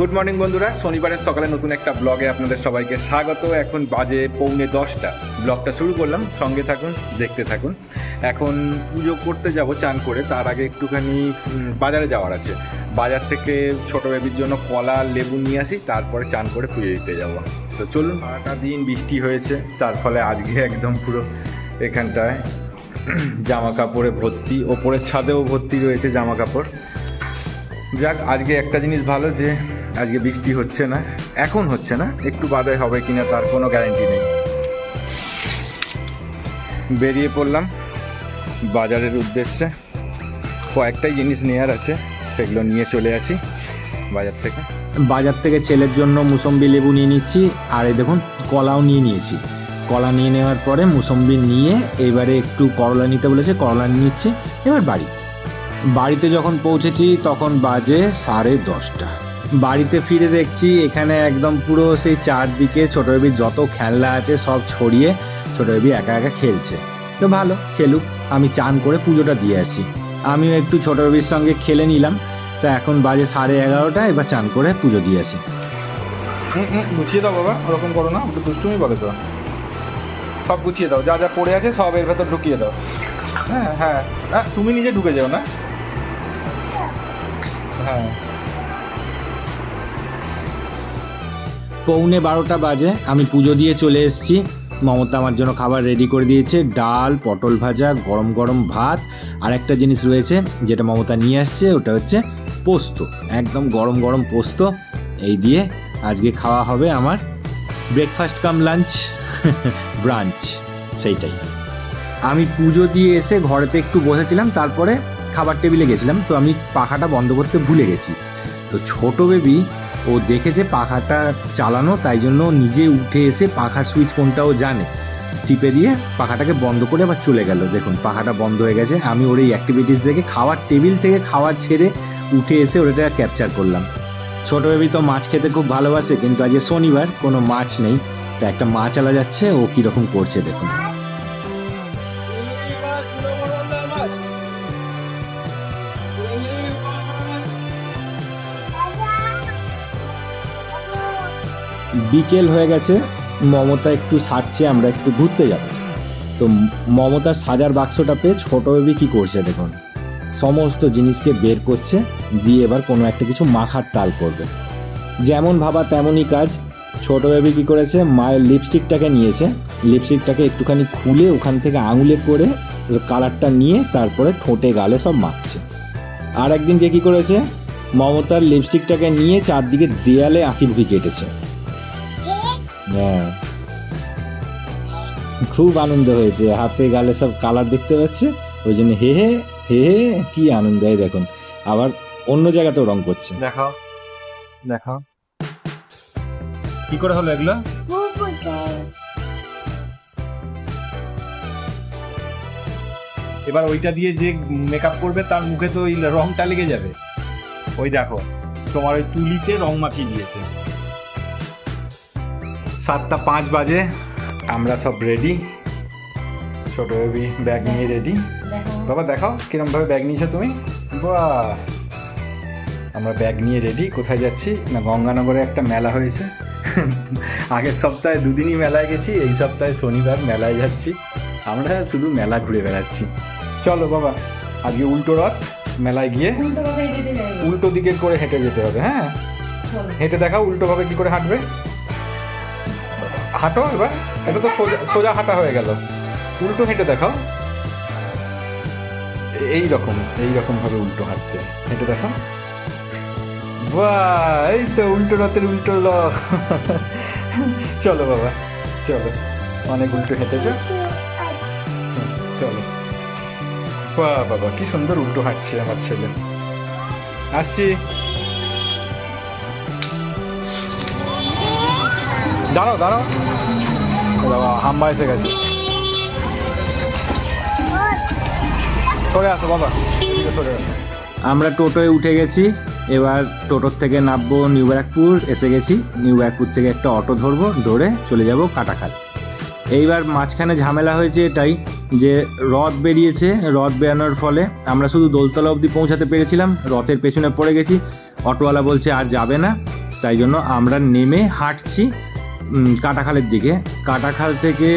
Good morning বন্ধুরা। শনিবারের সকালে নতুন একটা ব্লগে আপনাদের সবাইকে স্বাগত। এখন বাজে পৌনে দশটা। ব্লগটা শুরু করলাম। সঙ্গে থাকুন, দেখতে থাকুন। এখন পুজো করতে যাব চান করে। তার আগে একটুখানি বাজারে যাওয়ার আছে। বাজার থেকে ছোট বেবির জন্য কলা, লেবু নিয়ে আসি। তারপরে চান করে পুজো দিতে যাব। তো চলুন, সারাটা দিন বৃষ্টি হয়েছে। তার ফলে আজকে একদম পুরো এখানটায় জামা কাপড়ে ভর্তি। ওপরের ছাদেও ভর্তি রয়েছে জামা কাপড় যাক, আজকে একটা জিনিস ভালো যে আজকে বৃষ্টি হচ্ছে না, এখন হচ্ছে না, একটু বাদে হবে কিনা তার কোনো গ্যারেন্টি নেই। বেরিয়ে পড়লাম বাজারের উদ্দেশ্যে। কয়েকটাই জিনিস নেওয়ার আছে, সেগুলো নিয়ে চলে আসি বাজার থেকে। বাজার থেকে ছেলের জন্য মুসম্বি লেবু নিয়ে নিচ্ছি, আর এই দেখুন, কলাও নিয়ে নিয়েছি। কলা নিয়ে নেওয়ার পরে মুসম্বি নিয়ে এবারে একটু করলা নিতে বলেছে, করলা নিয়ে নিচ্ছি, এবার বাড়ি। বাড়িতে যখন পৌঁছেছি, তখন বাজে সাড়ে দশটা। বাড়িতে ফিরে দেখছি, এখানে একদম পুরো সেই চারদিকে ছোট বেবির যত খেলনা আছে সব ছড়িয়ে ছোট বেবি একা একা খেলছে। তো ভালো, খেলুক, আমি চান করে পুজোটা দিয়ে আসি। আমিও একটু ছোট বেবির সঙ্গে খেলে নিলাম। তা এখন বাজে সাড়ে এগারোটা এবার চান করে পুজো দিয়ে আসি। গুছিয়ে দাও বাবা, ওরকম করো না, একটু দুষ্টুমি বলে তো। সব গুছিয়ে দাও, যা যা পড়ে আছে সব এর ভেতর ঢুকিয়ে দাও। হ্যাঁ হ্যাঁ তুমি নিজে ঢুকে যাও না। হ্যাঁ। পৌনে বারোটা বাজে, আমি পুজো দিয়ে চলে এসেছি। মমতা আমার জন্য খাবার রেডি করে দিয়েছে, ডাল, পটল ভাজা, গরম গরম ভাত। আর একটা জিনিস রয়েছে যেটা মমতা নিয়ে আসছে, ওটা হচ্ছে পোস্ত, একদম গরম গরম পোস্ত। এই দিয়ে আজকে খাওয়া হবে আমার ব্রেকফাস্ট কাম লাঞ্চ ব্রাঞ্চ সেইটাই। আমি পুজো দিয়ে এসে ঘরেতে একটু বসেছিলাম, তারপরে খাবার টেবিলে গেছিলাম। তো আমি পাখাটা বন্ধ করতে ভুলে গেছি। তো ছোট বেবি ও দেখেছে পাখাটা চালানো, তাই জন্য নিজে উঠে এসে পাখার সুইচ কোনটাও জানে। টিপে দিয়ে পাখাটাকে বন্ধ করে আবার চলে গেল। দেখুন, পাখাটা বন্ধ হয়ে গেছে। আমি ওর এই অ্যাক্টিভিটিস দেখে খাওয়ার টেবিল থেকে খাওয়ার ছেড়ে উঠে এসে ওটা ক্যাপচার করলাম। ছোট বেবি তো মাছ খেতে খুব ভালোবাসে, কিন্তু আজকে শনিবার কোনো মাছ নেই। তা একটা মাছ আলা যাচ্ছে, ও কীরকম করছে দেখুন। বিকেল হয়ে গেছে, মমতা একটু সাজছে আমরা একটু ঘুরতে যাব। তো মমতার সাজার বাক্সটা পেয়ে ছোট বেবি কি করছে দেখুন। সমস্ত জিনিসকে বের করছে, দিয়ে এবার কোনো একটা কিছু মাখার টাল করবে। যেমন ভাবা তেমনই কাজ। ছোট বেবি কি করেছে, মায়ের লিপস্টিকটাকে নিয়েছে। লিপস্টিকটাকে একটুখানি খুলে ওখান থেকে আঙুলে করে কালারটা নিয়ে তারপরে ঠোঁটে গালে সব মাখছে। আর একদিনকে কী করেছে, মমতার লিপস্টিকটাকে নিয়ে চারদিকে দেয়ালে আঁকি বুকি কেটেছে। হ্যাঁ। খুব আনন্দ হয়েছে, হাতে গালে সব কালার দেখতে পাচ্ছে? ওই জন্য হে হে হে হে, কি আনন্দ হয় দেখুন। আবার অন্য জায়গাতেও রং করছে। দেখাও দেখাও। কি করে হলো এগুলো? এবার ওইটা দিয়ে যে মেকআপ করবে, তার মুখে তো ওই রংটা লেগে যাবে। ওই দেখো, তোমার ওই তুলিতে রং মাখিয়ে দিয়েছে। সাতটা পাঁচ বাজে। আমরা সব রেডি ছোট বেবি ব্যাগ নিয়ে রেডি বাবা দেখাও কিরম ভাবে ব্যাগ নিয়েছো তুমি? বা আমরা ব্যাগ নিয়ে রেডি কোথায় যাচ্ছি? না গঙ্গানগরে একটা মেলা হয়েছে। আগের সপ্তাহে দুদিনই মেলায় গেছি এই সপ্তাহে শনিবার মেলায় যাচ্ছি। আমরা শুধু মেলা ঘুরে বেড়াচ্ছি। চলো বাবা আজকে উল্টো রথ মেলায় গিয়ে উল্টো দিকে করে হেঁটে যেতে হবে হ্যাঁ? হেঁটে দেখাও উল্টোভাবে কি করে হাঁটবে। হাঁটো এবার, এটা তো সোজা সোজা হাঁটা হয়ে গেল। উল্টো হেঁটে দেখাও। এই রকম এই রকম ভাবে উল্টো হাঁটতে। হেঁটে দেখাও। বাহ, এই তো উল্টো রথের উল্টো ল চলো বাবা, চলো। অনেক উল্টো হেঁটেছো। চলো। বাহ, বাবা, কি সুন্দর উল্টো হাঁটছে আমার ছেলে। আসছি। দাঁড়াও দাঁড়াও। হাম্বা এসে আসো বাবা আমরা টোটোয় উঠে গেছি। এবার টোটোর থেকে নামবো নিউ ব্যারাকপুর, এসে গেছি। নিউ ব্যারাকপুর থেকে একটা অটো ধরবো, ধরে চলে যাব কাটাখাল। এইবার মাঝখানে ঝামেলা হয়েছে এটাই যে রথ বেরিয়েছে। রথ বেরানোর ফলে আমরা শুধু দোলতলা অবধি পৌঁছাতে পেরেছিলাম। রথের পেছনে পড়ে গেছি। অটোওয়ালা বলছে আর যাবে না। তাই জন্য আমরা নেমে হাঁটছি। কাটাখালের দিকে। কাটাখাল থেকে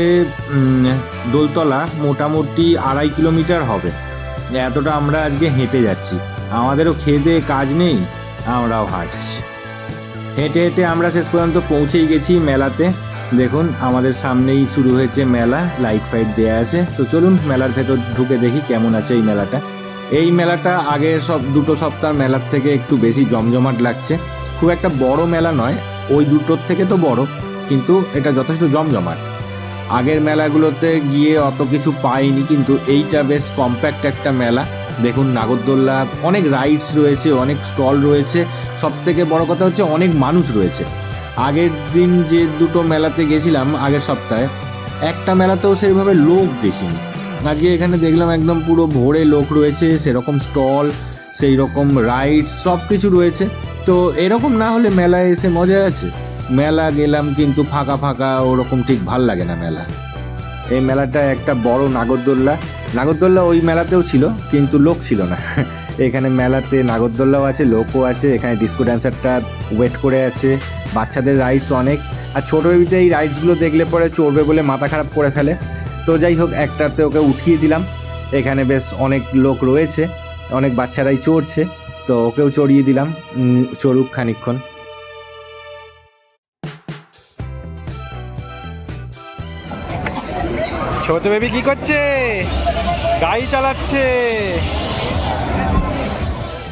দোলতলা মোটামুটি আড়াই কিলোমিটার হবে। এতটা আমরা আজকে হেঁটে যাচ্ছি। আমাদেরও খেয়ে কাজ নেই, আমরাও হাঁটছি। হেঁটে হেঁটে আমরা শেষ পর্যন্ত পৌঁছেই গেছি মেলাতে। দেখুন, আমাদের সামনেই শুরু হয়েছে মেলা লাইট ফাইট দেওয়া আছে। তো চলুন, মেলার ভেতর ঢুকে দেখি কেমন আছে এই মেলাটা। এই মেলাটা আগের সব, দুটো সপ্তাহ মেলার থেকে একটু বেশি জমজমাট লাগছে। খুব একটা বড় মেলা নয়, ওই দুটোর থেকে তো বড়। কিন্তু এটা যথেষ্ট জমজমাট। আগের মেলাগুলোতে গিয়ে অত কিছু পাইনি, কিন্তু এইটা বেশ কম্প্যাক্ট একটা মেলা। দেখুন নাগরদোল্লা, অনেক রাইডস রয়েছে, অনেক স্টল রয়েছে। সব থেকে বড় কথা হচ্ছে অনেক মানুষ রয়েছে। আগের দিন যে দুটো মেলাতে গেছিলাম, আগের সপ্তাহে, একটা মেলাতেও সেইভাবে লোক দেখিনি। আজকে এখানে দেখলাম একদম পুরো ভোরে লোক রয়েছে, সেরকম স্টল সেই রকম রাইডস সব কিছু রয়েছে। তো এরকম না হলে মেলায় এসে মজা আছে। মেলা গেলাম কিন্তু ফাঁকা ফাঁকা ওরকম ঠিক ভালো লাগে না মেলা। এই মেলাটা একটা বড় নাগরদোল্লা। নাগরদোল্লা ওই মেলাতেও ছিল, কিন্তু লোক ছিল না। এখানে মেলাতে নাগরদোল্লাও আছে, লোকও আছে, এখানে ডিস্কো ড্যান্সারটা ওয়েট করে আছে, বাচ্চাদের রাইডস অনেক। আর ছোটো বেবিতে এই রাইডসগুলো দেখলে পরে চড়বে বলে মাথা খারাপ করে ফেলে। তো যাই হোক, একটাতে ওকে উঠিয়ে দিলাম। এখানে বেশ অনেক লোক রয়েছে, অনেক বাচ্চারাই চড়ছে। তো ওকেও চড়িয়ে দিলাম। চড়ুক খানিক্ষণ ছোট বেবি কি করছে? গাড়ি চালাচ্ছে।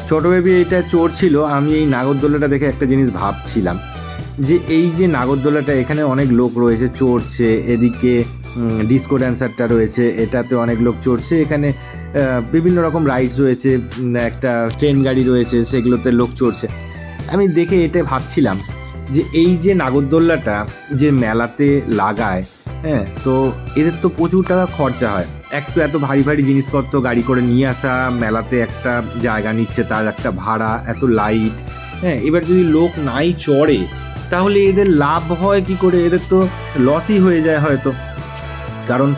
ছোট বেবি এটা চড়ছিল আমি এই নাগরদোলাটা দেখে একটা জিনিস ভাবছিলাম, যে এই যে নাগরদোলাটা, এখানে অনেক লোক রয়েছে চড়ছে, এদিকে ডিস্কো ড্যান্সারটা রয়েছে, এটাতে অনেক লোক চড়ছে, এখানে বিভিন্ন রকম রাইডস রয়েছে একটা ট্রেন গাড়ি রয়েছে, সেগুলোতে লোক চড়ছে। আমি দেখে এটা ভাবছিলাম, যে এই যে নাগরদোল্লাটা যে মেলাতে লাগায় হ্যাঁ তো এদের তো প্রচুর টাকা খরচা হয়। এক তো এত ভারী ভারী জিনিসপত্র গাড়ি করে নিয়ে আসা, মেলাতে একটা জায়গা নিচ্ছে, তার একটা ভাড়া, এত লাইট হ্যাঁ এবার যদি লোক নাই চড়ে, তাহলে এদের লাভ হয় কি করে? এদের তো লসই হয়ে যায় হয়তো। কারণ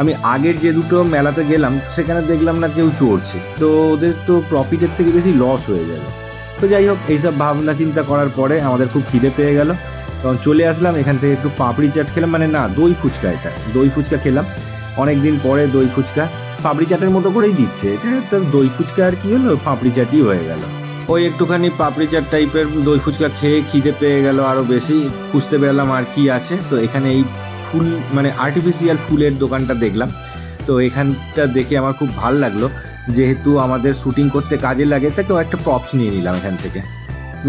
আমি আগের যে দুটো মেলাতে গেলাম, সেখানে দেখলাম না কেউ চড়ছে। তো ওদের তো প্রফিটের থেকে বেশি লস হয়ে যাবে তো যাই হোক, এইসব ভাবনা চিন্তা করার পরে আমাদের খুব খিদে পেয়ে গেল। তখন চলে আসলাম, এখান থেকে একটু পাপড়ি চাট খেলাম মানে না, দই ফুচকা এটা, দই ফুচকা খেলাম। অনেক দিন পরে দই ফুচকা, পাপড়ি চাটের মতো করেই দিচ্ছে। এটা তো দই ফুচকা আর কি হলো, পাপড়ি চাটই হয়ে গেল। ওই একটুখানি পাপড়ি চাট টাইপের দই ফুচকা খেয়ে খিদে পেয়ে গেল আরও বেশি, খুঁজতে পেলাম আর কি আছে। তো এখানে এই ফুল মানে আর্টিফিশিয়াল ফুলের দোকানটা দেখলাম। তো এখানটা দেখে আমার খুব ভালো লাগল, যেহেতু আমাদের শুটিং করতে কাজে লাগে তাই তো একটা প্রপস নিয়ে নিলাম এখান থেকে।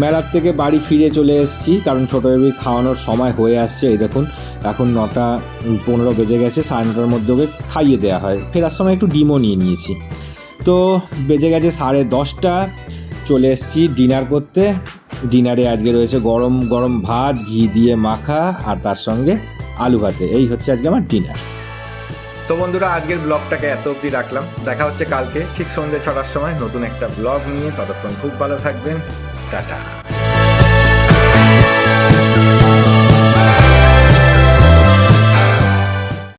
মেলার থেকে বাড়ি ফিরে চলে এসেছি, কারণ ছোটো বেবি খাওয়ানোর সময় হয়ে আসছে। এই দেখুন, এখন নটা পনেরো বেজে গেছে, সাড়ে নটার মধ্যে ওকে খাইয়ে দেওয়া হয়। ফেরার সময় একটু ডিমও নিয়ে নিয়েছি। তো বেজে গেছে সাড়ে দশটা, চলে এসেছি ডিনার করতে। ডিনারে আজকে রয়েছে গরম গরম ভাত, ঘি দিয়ে মাখা, আর তার সঙ্গে আলু ভাতে। এই হচ্ছে আজকে আমার ডিনার। তো বন্ধুরা, আজকের ব্লগটাকে এত অবধি রাখলাম। দেখা হচ্ছে কালকে, ঠিক সন্ধ্যে ছটার সময় নতুন একটা ব্লগ নিয়ে। ততক্ষণ খুব ভালো থাকবেন। টাটা।